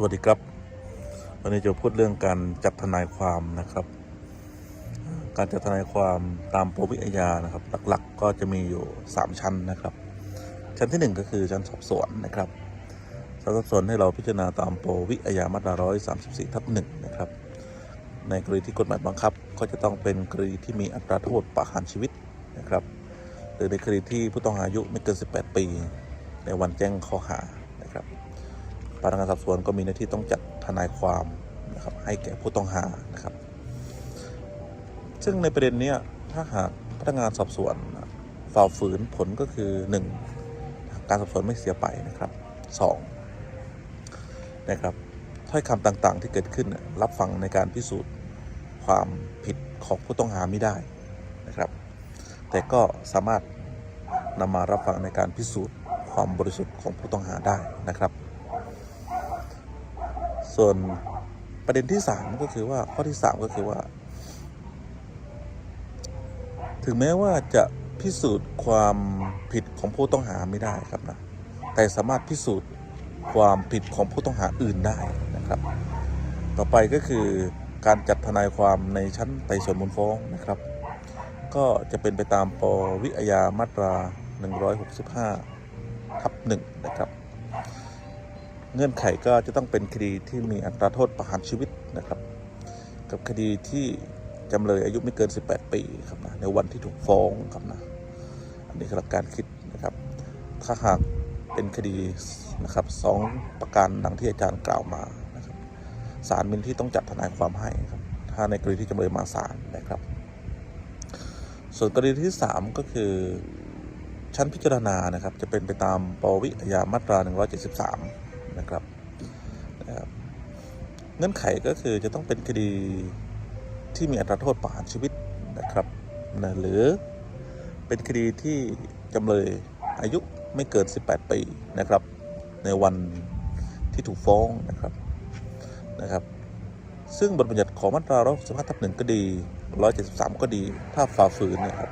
สวัสดีครับ วันนี้จะพูดเรื่องการจัดทนายความนะครับ การจัดทนายความตามปวิอาญานะครับ หลักๆ ก็จะมีอยู่ 3 ชั้นนะครับ ชั้นทีหนึ่1 ก็คือชั้นสอบสวนนะครับชั้นสอบสวนให้เราพิจารณาตามปวิอาญามาตรา134ทับ1นะครับ ในกรณีที่กฎหมายบังคับ ก็จะต้องเป็นกรณีที่มีอัตราโทษประหารชีวิตนะครับ หรือในกรณีที่ผู้ต้องหาอายุไม่เกิน 18 ปี ในวันแจ้งข้อหา พนักงานสอบสวนก็มีหน้าที่ต้องจัดทนายความนะครับให้แก่ผู้ต้องหานะครับ ซึ่งในประเด็นนี้ถ้าหากพนักงานสอบสวนฝ่าฝืนผลก็คือ 1. การสอบสวนไม่เสียไปนะครับ 2. นะครับถ้อยคำต่างๆ ที่เกิดขึ้นรับฟังในการพิสูจน์ความผิดของผู้ต้องหาไม่ได้นะครับ แต่ก็สามารถนำมารับฟังในการพิสูจน์ความบริสุทธิ์ของผู้ต้องหาได้นะครับ ส่วนประเด็นที่3ก็คือว่าข้อที่3ก็คือว่า ถึงแม้ว่าจะพิสูจน์ความผิดของผู้ต้องหาไม่ได้ครับนะแต่สามารถพิสูจน์ความผิดของผู้ต้องหาอื่นได้นะครับ ต่อไปก็คือการจัดทนายความในชั้นไต่สวนมูลฟ้องนะครับ ก็จะเป็นไปตามปวิอาญามาตรา 165ทับ1นะครับ เงื่อนไขก็จะต้องเป็นคดีที่มีอัตราโทษประหารชีวิตนะครับ กับคดีที่จำเลยอายุไม่เกิน 18 ปีครับนะในวันที่ถูกฟ้องครับนะอันนี้คือหลักการคิดนะครับ ถ้าหากเป็นคดีนะครับสองประการดังที่อาจารย์กล่าวมานะครับศาลมีหน้าที่ต้องจัดทนายความให้ครับ ถ้าในกรณีที่จำเลยมาศาลนะครับ ส่วนกรณีที่ 3 ก็คือชั้นพิจารณานะครับจะเป็นไปตามปวิอาญามาตรา 173 นะครับเงื่อนไขก็คือจะต้องเป็นคดีที่มีอัตราโทษประหารชีวิตนะครับนะหรือเป็นคดีที่จำเลยอายุไม่เกิน 18 ปีนะครับ ในวันที่ถูกฟ้องนะครับนะครับ ซึ่งบทบัญญัติของมาตรา115ทับ1ก็ดี 173 ก็ดี ถ้าฝ่าฝืนนะครับ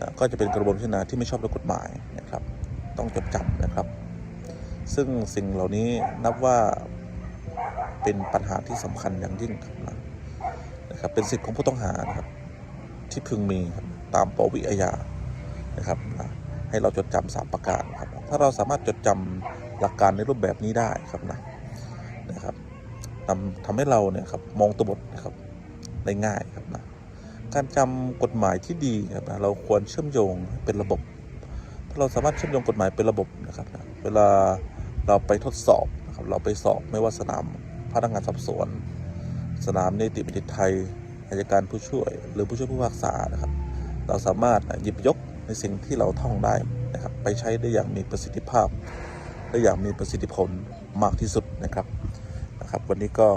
นะก็จะเป็นกระบวนการพิจารณาที่ไม่ชอบด้วยกฎหมายนะครับ ต้องจดจำนะครับ ซึ่งสิ่งเหล่านี้นับว่าเป็นปัญหาที่สำคัญอย่างยิ่งครับนะครับเป็นสิทธิ์ของผู้ต้องหานะครับ ที่พึงมีครับตามปวิอาญานะครับนะให้เราจดจำสามประการครับ ถ้าเราสามารถจดจำหลักการในรูปแบบนี้ได้ครับนะนะครับทำทำให้เราเนี่ยครับมองตัวบทนะครับได้ง่ายครับนะการจำกฎหมายที่ดีครับนะเราควรเชื่อมโยงเป็นระบบ ถ้าเราสามารถเชื่อมโยงกฎหมายเป็นระบบนะครับนะเวลา เราไปทดสอบนะครับเราไปสอบไม่ว่าสนามพนักงานสอบสวน สนามนิติบัญญัติไทยอายการผู้ช่วย หรือผู้ช่วยผู้พิพากษานะครับ เราสามารถหยิบยกในสิ่งที่เราท่องได้นะครับ ไปใช้ได้อย่างมีประสิทธิภาพและอย่างมีประสิทธิผลมากที่สุดนะครับนะครับ วันนี้ก็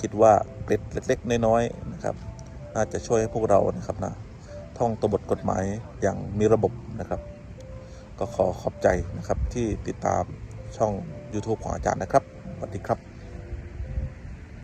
คิดว่าเกร็ดเล็กๆน้อยๆนะครับ น่าจะช่วยให้พวกเรานะครับนะท่องตัวบทกฎหมายอย่างมีระบบนะครับ ก็ขอขอบใจนะครับที่ติดตาม ช่อง YouTube ของอาจารย์นะครับสวัสดีครับ